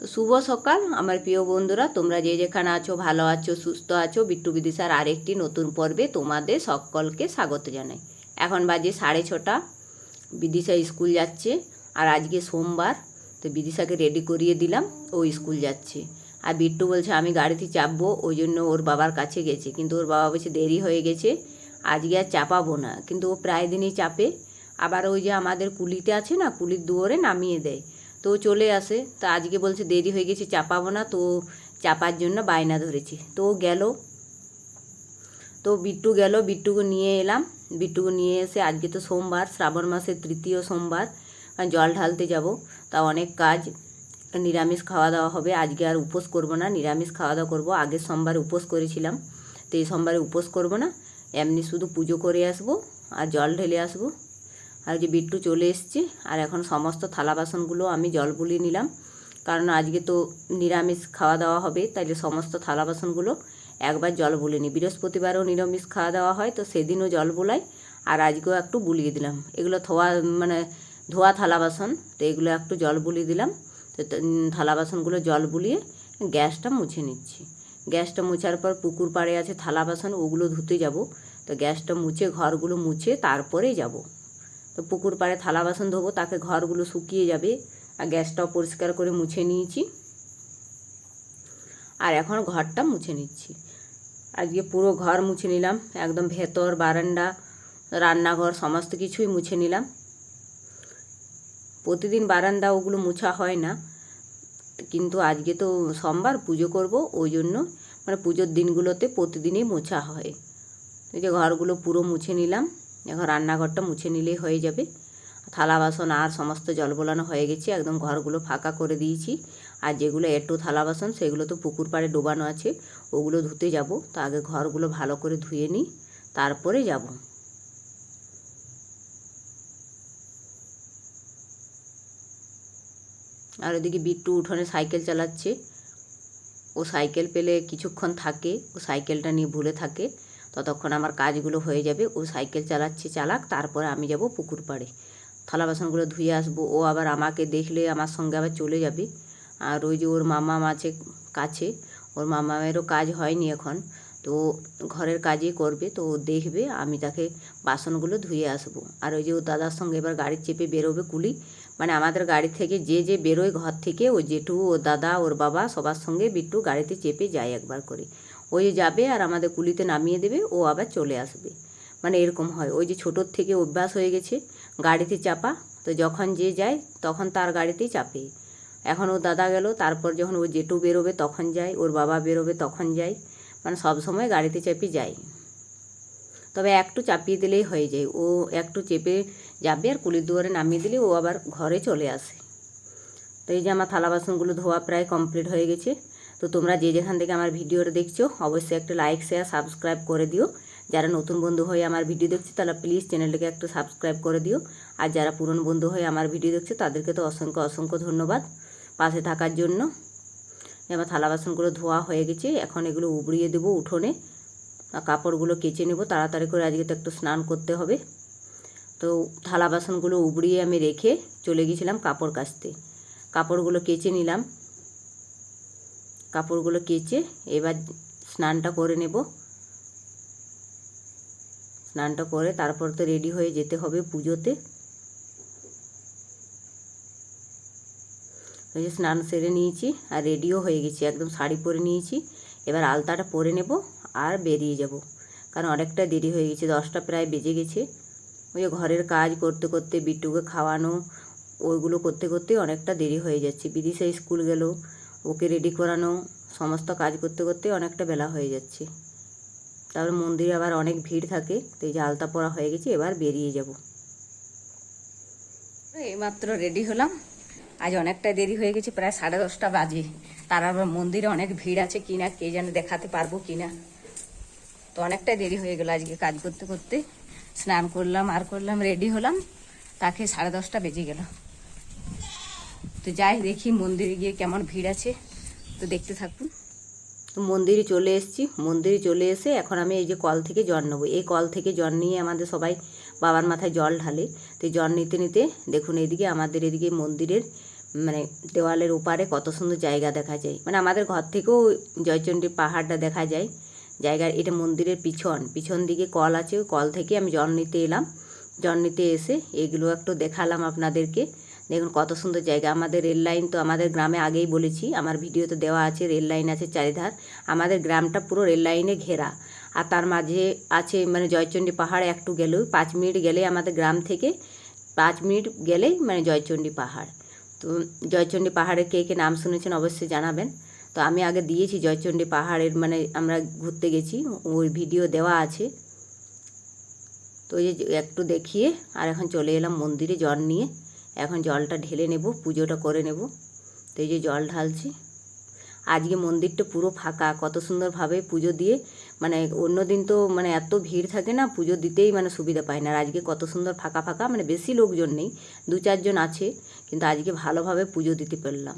তো শুভ সকাল, আমার প্রিয় বন্ধুরা, তোমরা যে যেখানে আছো, ভালো আছো, সুস্থ আছো, বিট্টু বিদিশার আরেকটি নতুন পর্বে তোমাদের সকলকে স্বাগত জানাই। এখন বাজে সাড়ে ছটা, বিদিশা স্কুল যাচ্ছে, আর আজকে সোমবার, তো বিদিশাকে রেডি করিয়ে দিলাম, ও স্কুল যাচ্ছে। আর বিট্টু বলছে, আমি গাড়িতে চাপবো, ওই জন্য ওর বাবার কাছে গেছে। কিন্তু ওর বাবা বলছে, দেরি হয়ে গেছে, আজকে আর চাপাবো না। কিন্তু ও প্রায় দিনই চাপে। আবার ওই যে আমাদের কুলিতে আছে না, কুলির দুয়ারে নামিয়ে দেয়। তো চলে আসে। তো আজকে বলছে দেরি হয়ে গেছে, চাপাবো না। তো চাপার জন্য বায়না ধরেছে। তো গেল। তো বিট্টু গেল, বিট্টুকে নিয়ে এলাম। বিট্টুকে নিয়ে এসে আজকে তো সোমবার, শ্রাবণ মাসের তৃতীয় সোমবার জল ঢালতে যাব। তা অনেক কাজ, নিরামিষ খাওয়া দাওয়া হবে। আজকে আর উপোস করব না, নিরামিষ খাওয়া দাওয়া করব। আগের সোমবারে উপোস করেছিলাম। তো এই সোমবারে উপোস করব না। এমনি শুধু পুজো করে আসব, আর জল ঢেলে আসব। আর যে বিট্টু চলে এসছে, আর এখন সমস্ত থালা বাসনগুলো আমি জল বুলিয়ে নিলাম। কারণ আজকে তো নিরামিষ খাওয়া দাওয়া হবে, তাইলে সমস্ত থালা বাসনগুলো একবার জল বুলে নিই বৃহস্পতিবারও নিরামিষ খাওয়া দাওয়া হয়, তো সেদিনও জল বুলাই। আর আজকেও একটু বুলিয়ে দিলাম। এগুলো ধোয়া মানে ধোয়া থালা বাসন, তো এগুলো একটু জল বুলিয়ে দিলাম। তো থালা বাসনগুলো জল বুলিয়ে গ্যাসটা মুছে নিচ্ছি। গ্যাসটা মুছার পর পুকুর পাড়ে আছে থালা বাসন, ওগুলো ধুতে যাব। তো গ্যাসটা মুছে, ঘরগুলো মুছে তারপরেই যাব। তো পুকুর পাড়ে থালা বাসন ধোবো, তাকে ঘরগুলো শুকিয়ে যাবে। আর গ্যাসটাও পরিষ্কার করে মুছে নিয়েছি। আর এখন ঘরটা মুছে নিচ্ছি। আজকে পুরো ঘর মুছে নিলাম, একদম ভেতর, বারান্দা, রান্নাঘর, সমস্ত কিছুই মুছে নিলাম। প্রতিদিন বারান্দা ওগুলো মুছা হয় না। কিন্তু আজকে তো সোমবার পুজো করব, ওই জন্য মানে পুজোর দিনগুলোতে প্রতিদিনই মোছা হয়। এই যে ঘরগুলো পুরো মুছে নিলাম। এখন রান্নাঘরটা মুছে নিলেই হয়ে যাবে। থালা বাসন আর সমস্ত জল বোলানো হয়ে গেছে, একদম ঘরগুলো ফাঁকা করে দিয়েছি। আর যেগুলো একটু থালা বাসন, সেগুলো তো পুকুর পাড়ে ডোবানো আছে, ওগুলো ধুতে যাব। তো আগে ঘরগুলো ভালো করে ধুয়ে নিই, তারপরে যাব। আর ওদিকে বিট্টু উঠোনে সাইকেল চালাচ্ছে। ও সাইকেল পেলে কিছুক্ষণ থাকে, ও সাইকেলটা নিয়ে ভুলে থাকে। ততক্ষণ আমার কাজগুলো হয়ে যাবে, ও সাইকেল চালাচ্ছে, চালাক, তারপরে আমি যাব পুকুর পাড়ে। থালা বাসনগুলো ধুয়ে আসব, ও আবার আমাকে দেখলে আমার সঙ্গে আবার চলে যাবে। আর ওই যে ওর মামা আছে কাছে, ওর মামামেরও কাজ হয়নি এখন, তো ঘরের কাজই করবে, তো ও দেখবে, আমি তাকে বাসনগুলো ধুয়ে আসব। আর ওই যে ওর দাদার সঙ্গে এবার গাড়ি চেপে বেরোবে কুলি মানে আমাদের গাড়ি থেকে যে যে বেরোয় ঘর থেকে, ও জেঠু ওর দাদা, ওর বাবা সবার সঙ্গে বিট্টু গাড়িতে চেপে যায় একবার করে। ওই যাবে আর আমাদের কুলিতে নামিয়ে দেবে, ও আবার চলে আসবে। মানে এরকম হয়। ওই যে ছোটোর থেকে অভ্যাস হয়ে গেছে গাড়িতে চাপা, তো যখন যে যায় তখন তার গাড়িতেই চাপে। এখন ও দাদা গেল, তারপর যখন ও জেঠু বেরোবে তখন যায়, ওর বাবা বেরোবে তখন যায়। মানে সব সময় গাড়িতে চেপে যায়। তবে একটু চাপিয়ে দিলেই হয়ে যায়। ও একটু চেপে যাবে আর কুলির দুয়ারে নামিয়ে দিলে ও আবার ঘরে চলে আসে। তো এই যে আমার থালা বাসনগুলো ধোয়া প্রায় কমপ্লিট হয়ে গেছে। তো তোমরা যে যেখান থেকে আমার ভিডিওটা দেখছ, অবশ্যই একটা লাইক শেয়ার সাবস্ক্রাইব করে দিও। যারা নতুন বন্ধু হয়ে আমার ভিডিও দেখছে তারা প্লিজ চ্যানেলটাকে একটু সাবস্ক্রাইব করে দিও। আর যারা পুরনো বন্ধু হয়ে আমার ভিডিও দেখছে, তাদেরকে তো অসংখ্য অসংখ্য ধন্যবাদ পাশে থাকার জন্য। এবার থালা বাসনগুলো ধোয়া হয়ে গেছে, এখন এগুলো উবড়িয়ে দেবো উঠোনে। কাপড়গুলো কেচে নেব, তাড়াতাড়ি করে আজকে তো একটু স্নান করতে হবে। তো থালা বাসনগুলো উবড়িয়ে আমি রেখে চলে গেছিলাম কাপড় কাচতে। কাপড়গুলো কেচে নিলাম। কাপড়গুলো কেচে এবার স্নানটা করে নেব। স্নানটা করে তারপর তো রেডি হয়ে যেতে হবে পুজোতে। ওই যে স্নান সেরে নিয়েছি আর রেডিও হয়ে গেছি, একদম শাড়ি পরে নিয়েছি। এবার আলতাটা পরে নেব আর বেরিয়ে যাব। কারণ অনেকটা দেরি হয়ে গেছে, দশটা প্রায় বেজে গেছে। ওই যে ঘরের কাজ করতে করতে বিট্টুকে খাওয়ানো, ওইগুলো করতে করতে অনেকটা দেরি হয়ে যাচ্ছে। বিদিশা স্কুল গেল ওকে রেডি করানো, সমস্ত কাজ করতে করতে অনেকটা বেলা হয়ে যাচ্ছে। তারপর মন্দিরে আবার অনেক ভিড় থাকে, তো এই যে আলতা পরা হয়ে গেছে, এবার বেরিয়ে যাব। এইমাত্র রেডি হলাম। আজ অনেকটা দেরি হয়ে গেছে, প্রায় সাড়ে দশটা বাজে। তার আবার মন্দিরে অনেক ভিড় আছে কিনা কে যেন দেখাতে পারব কিনা তো অনেকটা দেরি হয়ে গেল আজকে কাজ করতে করতে। স্নান করলাম, আর করলাম রেডি হলাম। তাকে সাড়ে দশটা বেজে গেল। তো যাই, দেখি মন্দিরে গিয়ে কেমন ভিড় আছে। তো দেখতে থাকুন। তো মন্দিরে চলে এসেছি। মন্দিরে চলে এসে এখন আমি এই যে কল থেকে জল নেব। এই কল থেকে জল নিয়ে আমাদের সবাই বাবার মাথায় জল ঢালে। তো জল নিতে নিতে দেখুন এদিকে আমাদের এদিকে মন্দিরের মানে দেওয়ালের ওপারে কত সুন্দর জায়গা দেখা যায়। মানে আমাদের ঘর থেকেও জয়চণ্ডী পাহাড়টা দেখা যায়। জায়গার এটা মন্দিরের পিছন। পিছন দিকে কল আছে। কল থেকে আমি জল নিতে এলাম। জল নিতে এসে এগুলো একটু দেখালাম আপনাদেরকে। দেখুন কত সুন্দর জায়গা। আমাদের রেল লাইন তো আমাদের গ্রামে আগেই বলেছি, আমার ভিডিওতে দেওয়া আছে, রেল লাইন আছে চারিধার। আমাদের গ্রামটা পুরো রেল লাইনে ঘেরা। আর তার মাঝে আছে মানে জয়চণ্ডী পাহাড় একটু গেলেও, পাঁচ মিনিট গেলে আমাদের গ্রাম থেকে পাঁচ মিনিট গেলেই মানে জয়চণ্ডী পাহাড়। তো জয়চণ্ডী পাহাড়ের কে কে নাম শুনেছেন অবশ্যই জানাবেন। তো আমি আগে দিয়েছি জয়চণ্ডী পাহাড়ের মানে আমরা ঘুরতে গেছি, ওই ভিডিও দেওয়া আছে। তো ওই একটু দেখিয়ে, আর এখন চলে এলাম মন্দিরে জল নিয়ে। এখন জলটা ঢেলে নেব, পুজোটা করে নেব। তো এই যে জল ঢালছি। আজকে মন্দিরটা পুরো ফাঁকা, কত সুন্দরভাবে পুজো দিয়ে মানে অন্য দিন তো মানে এত ভিড় থাকে না, পুজো দিতেই মানে সুবিধা পায় না। আর আজকে কত সুন্দর ফাঁকা ফাঁকা মানে বেশি লোকজন নেই, দু চারজন আছে, কিন্তু আজকে ভালোভাবে পুজো দিতে পারলাম।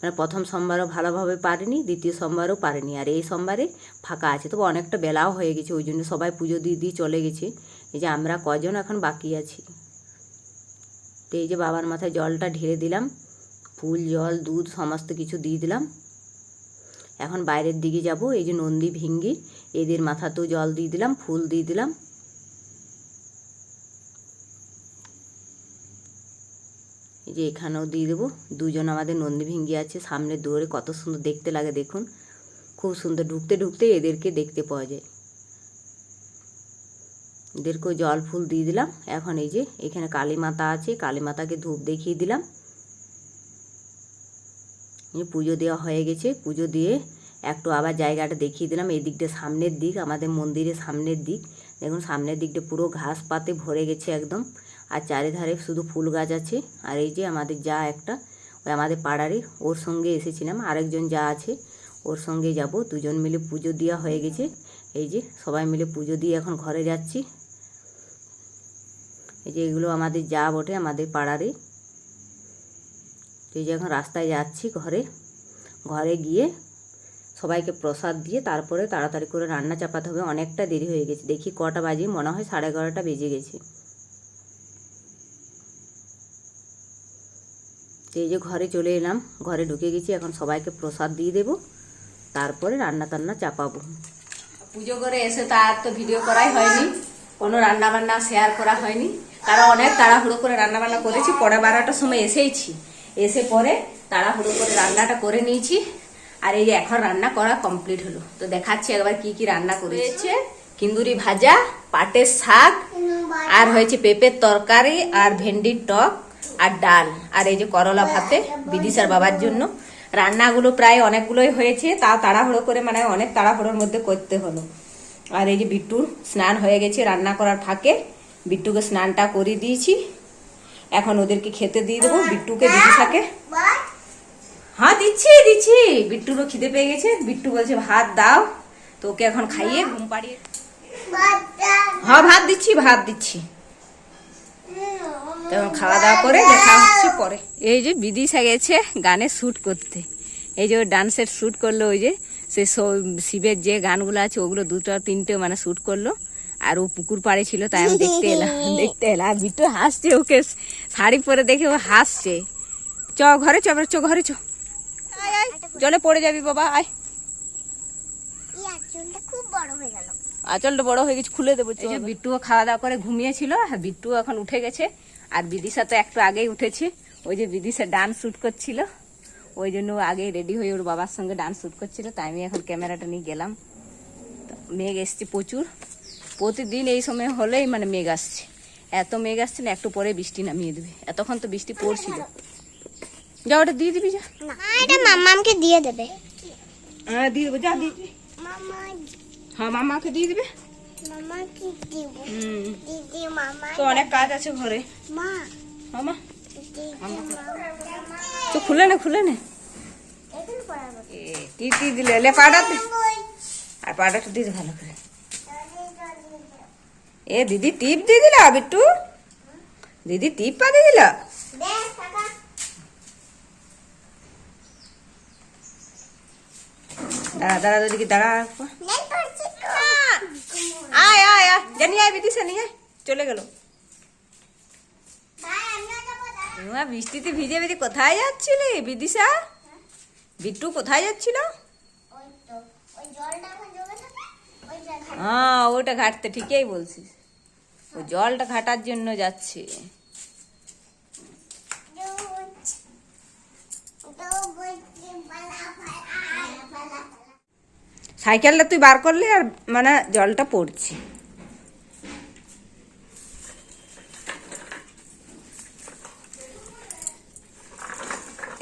মানে প্রথম সোমবারও ভালোভাবে পারিনি, দ্বিতীয় সোমবারও পারিনি, আর এই সোমবারে ফাঁকা আছে। তবে অনেকটা বেলাও হয়ে গেছে, ওই জন্য সবাই পুজো দিয়ে দিয়ে চলে গেছে। এই যে আমরা কজন এখন বাকি আছি? তো এই যে বাবার মাথায় জলটা ঢেলে দিলাম, ফুল, জল, দুধ সমস্ত কিছু দিয়ে দিলাম। এখন বাইরের দিকে যাব, এই যে নন্দী ভিঙ্গি, এদের মাথাতেও জল দিয়ে দিলাম, ফুল দিয়ে দিলাম। এই যে এখানেও দিয়ে দেবো, দুজন আমাদের নন্দী ভিঙ্গি আছে, সামনে দৌড়ে কত সুন্দর দেখতে লাগে দেখুন। খুব সুন্দর, ঢুকতে ঢুকতে এদেরকে দেখতে পাওয়া যায়। এদেরকেও জল ফুল দিয়ে দিলাম। এখন এই যে এখানে কালী মাতা আছে, কালী মাতাকে ধূপ দেখিয়ে দিলাম। পুজো দেওয়া হয়ে গেছে। পুজো দিয়ে একটু আবার জায়গাটা দেখিয়ে দিলাম। এই দিকটা সামনের দিক, আমাদের মন্দিরের সামনের দিক। দেখুন, সামনের দিকটা পুরো ঘাস পাতে ভরে গেছে একদম। আর চারিধারে শুধু ফুল গাছ আছে। আর এই যে আমাদের যা একটা, ওই আমাদের পাড়ারই, ওর সঙ্গে এসেছিলাম। আরেকজন যা আছে, ওর সঙ্গে যাব। দুজন মিলে পুজো দেওয়া হয়ে গেছে। এই যে সবাই মিলে পুজো দিয়ে এখন ঘরে যাচ্ছি। এই যে এগুলো আমাদের যা বটে আমাদের পাড়ারই এই যে এখন রাস্তায় যাচ্ছি ঘরে ঘরে গিয়ে সবাইকে প্রসাদ দিয়ে তারপরে তাড়াতাড়ি করে রান্না চাপাতে হবে। অনেকটা দেরি হয়ে গেছে। দেখি কটা বাজে, মনে হয় সাড়ে এগারোটা বেজে গেছে। তো এই যে ঘরে চলে এলাম। ঘরে ঢুকে গেছি, এখন সবাইকে প্রসাদ দিয়ে দেব। তারপরে রান্না টান্না চাপাবো। পুজো করে এসে তার তো ভিডিও করাই হয়নি। কোনো রান্না বান্না শেয়ার করা হয়নি। কারণ অনেক তাড়াহুড়ো করে রান্না বান্না করেছি, পরে বারোটার সময় এসেইছি। এসে পরে তাড়াহুড়ো করে রান্নাটা করে নিয়েছি, আর এই এখন রান্না করা কমপ্লিট হলো। তো দেখাচ্ছি একবার কি কি রান্না করেছে। কিন্দুরি ভাজা, পাটের শাক, আর হয়েছে পেঁপের তরকারি, আর ভেন্ডির টক, আর ডাল, আর এই যে করলা ভাতে বিদিশার বাবার জন্য। রান্নাগুলো প্রায় অনেকগুলোই হয়েছে তা তাড়াহুড়ো করে মানে অনেক তাড়াহুড়োর মধ্যে করতে হলো। আর এই যে বিট্টুর স্নান হয়ে গেছে, রান্না করার ফাঁকে। বিট্টুকে স্নানটা করে দিয়েছি। এখন ওদেরকে খেতে দিয়ে দেবো। বিট্টুকে বিদিশাকে হ্যাঁ দিচ্ছি দিচ্ছি। বিট্টুরও খিদে পেয়ে গেছে। বিট্টু বলছে, ভাত দাও। তো ওকে এখন খাইয়ে ঘুম পাড়িয়ে হ্যাঁ ভাত দিচ্ছি ভাত দিচ্ছি। তখন খাওয়া দাওয়া করে দেখা হচ্ছে পরে। এই যে বিদিশা গেছে গানে শ্যুট করতে। এই যে ডান্সের শ্যুট করল, ওই যে সে শিবের যে গানগুলো আছে, ওগুলো দুটো তিনটে মানে শ্যুট করল। আর ও পুকুর পাড়ে ছিল তাই আমি দেখতে এলাম দেখতে এলাম। আর বিট্টু হাসছে ওকে শাড়ি পরে দেখে ও হাসছে। চ ঘরে চ চ ঘরে চ। আয় আয় জলে পড়ে যাবি বাবা আয়। হয়ে আঁচলটা বড় হয়ে গেছে খুলে দেবো এই যে বিট্টুও খাওয়া দাওয়া করে ঘুমিয়েছিল আর বিট্টু এখন উঠে গেছে। আর বিদিশা তো একটু আগেই উঠেছে। ওই যে বিদিশা ডান্স শ্যুট করছিল। ওই জন্য ও আগেই রেডি হয়ে ওর বাবার সঙ্গে ডান্স শ্যুট করছিল তাই আমি এখন ক্যামেরাটা নিয়ে গেলাম। তো মেঘ এসছে প্রচুর। প্রতিদিন এই সময় হলেই মানে মেঘ আসছে। এত মেঘ আসছে না একটু পরে বৃষ্টি নামিয়ে দেবে। এতক্ষণ তো বৃষ্টি পড়ছিল। যা ওটা দিয়ে দিবি যা। না এটা দিয়ে দেবে। হ্যাঁ দিয়ে দেবো যা দিয়ে। হ্যাঁ মামাকে দিয়ে দিবে। মামা। তো অনেক কাজ আছে ঘরে। মা। মামা দিদি তো খুলে নে খুলে নে। টিপ দিলে লে আর পাউডারটা দিতে ভালো করে। এ দিদি টিপ দিয়ে দিলা বিট্টু দিদি টিপ পা দিয়ে দিলা দেখ কাকা দাঁড়া দাঁড়া দিদি দাঁড়া নেই পারছি আয় আয় আয় জানি আয় বিদিশা নিয়ে আয়। চলে গেল ভাই আমিও যাব দাঁড়া তোমার বৃষ্টিতে ভিজে ভিজে কোথায় যাচ্ছিলে বিদিশা বিট্টু কোথায় যাচ্ছিল ওই তো ওই জলটা এখন জমে থাকে ওই জল হ্যাঁ ওটা ঘাটতে ঠিকই বলছিস ও জলটা ঘাটার জন্য যাচ্ছে। সাইকেলটা তুই বার করলে আর মানে জলটা পড়ছে।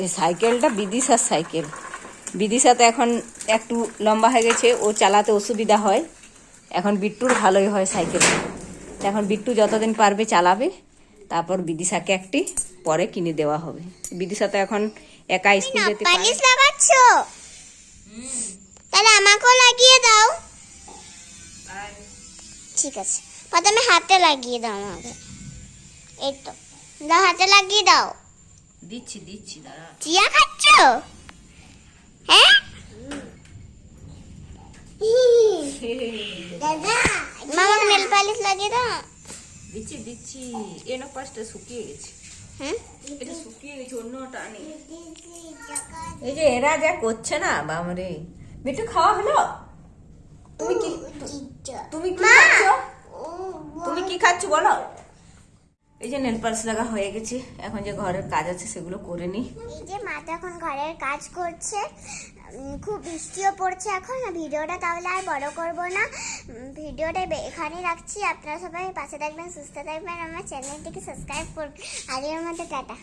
এই সাইকেলটা বিদিশার সাইকেল। বিদিশা তো এখন একটু লম্বা হয়ে গেছে, ও চালাতে অসুবিধা হয়। এখন বিট্টুর ভালোই হয় সাইকেল। এখন বিট্টু যতদিন পারবে চালাবে তারপর বিদিশাকে একটি পরে কিনে দেওয়া হবে। বিদিশা তো এখন একা স্কুল যেতে পারে। তাহলে আমাকেও লাগিয়ে দাও। ঠিক আছে। প্রথমে হাতে লাগিয়ে দাও আমাকে। এই তো। দাও হাতে লাগিয়ে দাও। দিচ্ছি দিচ্ছি দাঁড়া। চিয়া খাচ্ছ? হ্যাঁ? মামাকে নেল পালিশ লাগিয়ে দাও। দিচ্ছি দিচ্ছি। এনো পাশটা শুকিয়ে গেছে। হুম এটা শুকিয়ে গেছে অন্যটা নেই এই যে এরা যা করছে না বামরে। বিট্টু খাওয়া হলো? তুমি কি তুমি কি খাচ্ছ? তুমি কি খাচ্ছ বলো? এই যে নেল পালিশ লাগা হয়ে গেছে। এখন যে ঘরের কাজ আছে সেগুলো করে নি। এই যে মা তো এখন ঘরের কাজ করছে। খুব বৃষ্টিও পড়ছে এখন ভিডিওটা তাহলে আর বড় করব না। ভিডিওটা এখানেই রাখছি, আপনারা সবাই পাশে থাকবেন, সুস্থ থাকবেন, আমার চ্যানেলটিকে সাবস্ক্রাইব করবেন। আজকের মধ্যে টাটা।